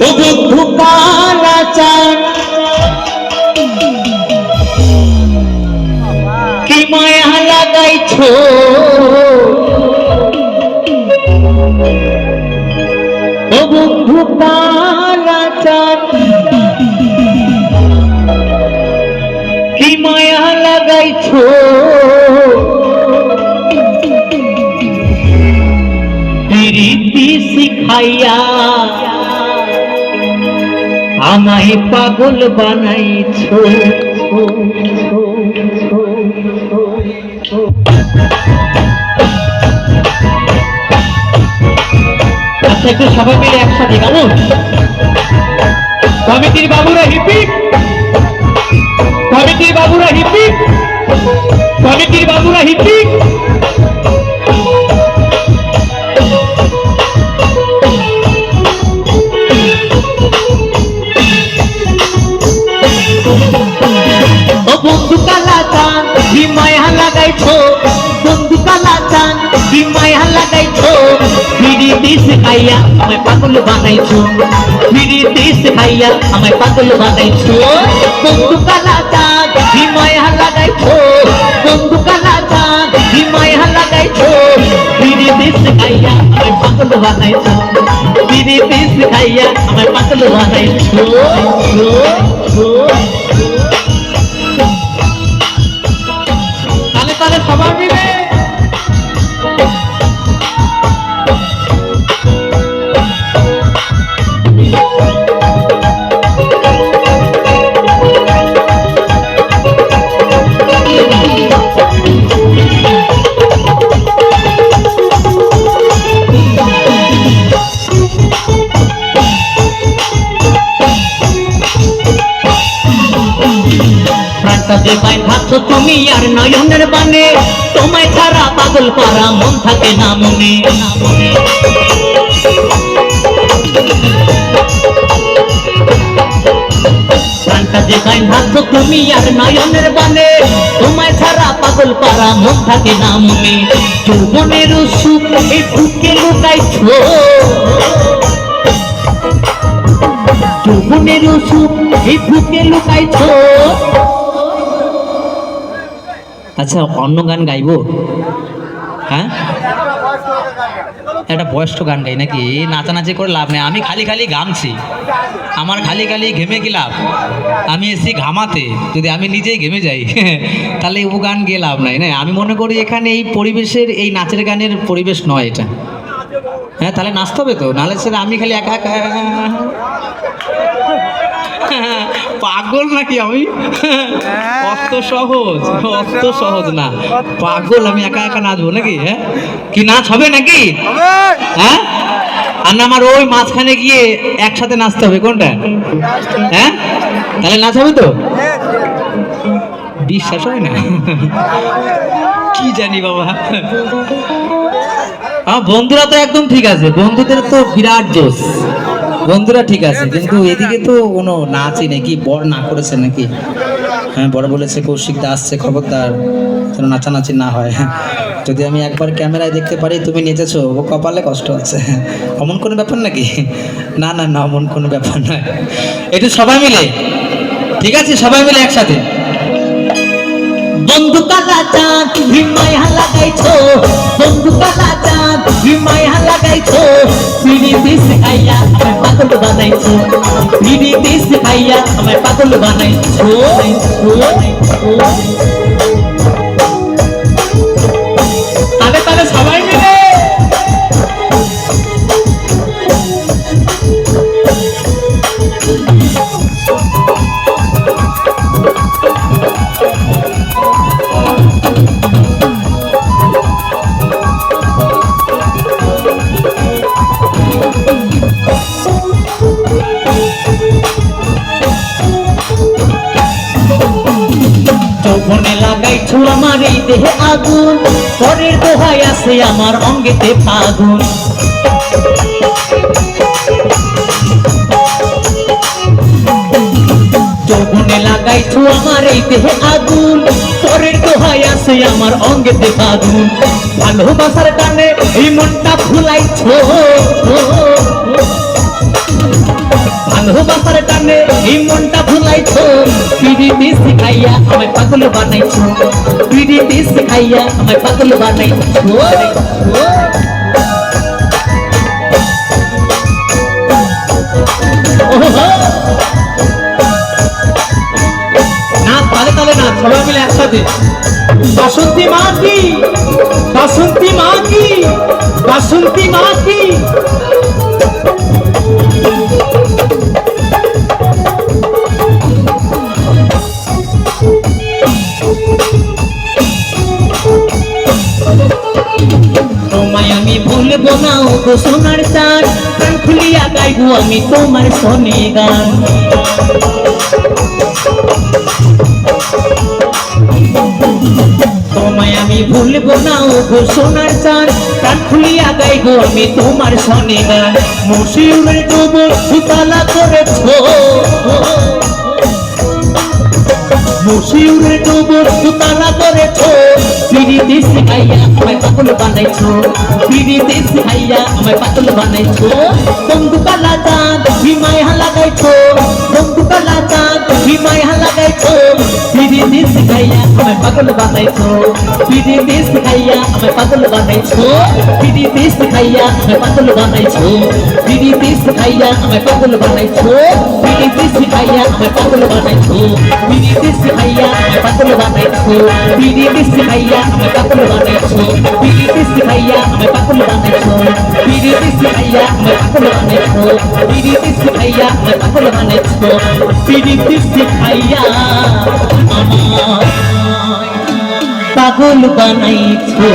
ও বন্ধু কালাচান কি মায়া লাগাইছো ও বন্ধু কালাচান কি মায়া লাগাইছো শিখাইয়া আমায় পাগল বানাইছো। আচ্ছা একটু সবাই মিলে একসাথে কেমন কমিটির বাবুরা হিপিক, কমিটির বাবুরা হিপিক। মায়া লাগাইছো বন্ধু কালা চান কি মায়া লাগাইছো ফিরি দিস খাইয়া আমায় পাগল বানাইছো ফিরি দিস খাইয়া আমায় পাগল বানাইছো বন্ধু কালা চান কি মায়া লাগাইছো বন্ধু কালা চান কি মায়া লাগাইছো ফিরি দিস খাইয়া আমায় পাগল তাহলে সবাই মিলে প্রাণটা যে পাই ভাবছ তুমি আর নয়নের বানে তোমায় ছাড়া পাগল পারা মন থাকে না মনে। ভাবছ তুমি আর নয়নের বানে তোমায় ছাড়া পাগল পারা মন থাকে না মনে। যৌবনের সুখ এই বুকে লুকাইছো যৌবনের সুখ এই বুকে লুকাইছো আচ্ছা অন্য গান গাইবো? হ্যাঁ? একটা বয়স্ক গান গাই নাকি? নাচানাচি করে লাভ নেই। আমি খালি খালি ঘামছি আমার খালি খালি ঘেমে কি লাভ? আমি এসি ঘামাতে। যদি আমি নিজেই ঘেমে যাই, তাহলে ও গান গিয়ে লাভ নাই, না? আমি মনে করি এখানে এই পরিবেশের, এই নাচের গানের পরিবেশ নয় এটা। হ্যাঁ তাহলে নাচতে হবে তো? নাহলে স্যার আমি খালি একা একা পাগল নাকি আমি? অত সহজ অত সহজ না। পাগল আমি একা একা নাচবো নাকি হ্যাঁ? কি নাচ হবে নাকি? হ্যাঁ? আর না আমার ওই মাঝখানে গিয়ে একসাথে নাচতে হবে কোনটা? হ্যাঁ? তাহলে নাচ হবে তো? বিশ্বাস হয় না? কি জানি বাবা। আমার বন্ধুরা তো একদম ঠিক আছে বন্ধুদের তো বিরাট জোশ। বন্ধুরা ঠিক আছে কিন্তু এদিকে তো কোনো নাচই নাকি কি বর না করেছে নাকি? হ্যাঁ বড় বলেছে কৌশিক দা আসছে খবরদার যেন নাচানাচি না হয়। যদি আমি একবার ক্যামেরায় দেখতে পারি তুমি নেচেছো ও কপালে কষ্ট আছে। অমন কোনো ব্যাপার নাকি? না না না অমন কোনো ব্যাপার নয়। একটু সবাই মিলে ঠিক আছে সবাই মিলে একসাথে। বন্ধু কালা চাঁদ হিমায় লাগাইছো বন্ধু কালা চাঁদ হিমায় লাগাইছো পিড়ি দিস খাইয়া আমায় পাগল বানাইছো। পিড়ি দিস খাইয়া আমায় পাগল বানাইছো। তাহলে তাহলে সবাই লাগাইছো আমার এই দেহে আগুন। পরের দোহাই আছে আমার অঙ্গেতে ফাগুন। যৌবনে লাগাইছো আমার এই দেহে আগুন। পরের দোহাই আছে আমার অঙ্গেতে ফাগুন। ভালোবাসার টানে এই মনটা ফুলাইছো। ভালোবাসার টানে এই মনটা ভুলাইছো পিড়িতে শিখাইয়া আমায় পাগল বানাইছো। পিড়িতে শিখাইয়া আমায় পাগল বানাইছো। একসাথে। বাসন্তী মা কি? বাসন্তী মা বাসন্তী মা না ও গো সোনার চার প্রাণ খুলিয়া গাইবো আমি তোমার শোনে গান। তোমায় আমি ভুলবো না ও গো সোনার চান প্রাণ খুলিয়া গাইবো আমি তোমার শোনে গান। মশিউরের ডুবো সুতালা করেছ। মশিউরের ডুবো সুতালা করেছ। পিড়িতে শিখাইয়া আমায় পাতল বানাইছো? বিড়িতে সিহাইয়া আমায় পাতল বানাইছো। তঙ্গু কালা দাঁত ভিমায় হালা গাইছো। শিখাইয়া আমায় পাগল বানাইছো পিড়িতে শিখাইয়া আমায় পাগল বানাইছো পিড়িতে শিখাইয়া আমায় পাগল বানাইছো পিড়িতে শিখাইয়া আমায় পাগল বানাইছো পিড়িতে শিখাইয়া আমায় পাগল বানাইছো পিড়িতে শিখাইয়া আমায় পাগল বানাইছো পিড়িতে শিখাইয়া আমায় পাগল বানাইছো পিড়িতে শিখাইয়া আমায় পাগল বানাইছো পিড়িতে শিখাইয়া আমায় পাগল বানাইছো পিড়িতে শিখাইয়া আমায় পাগল বানাইছো পিড়িতে শিখাইয়া আমায় পাগল বানাইছো।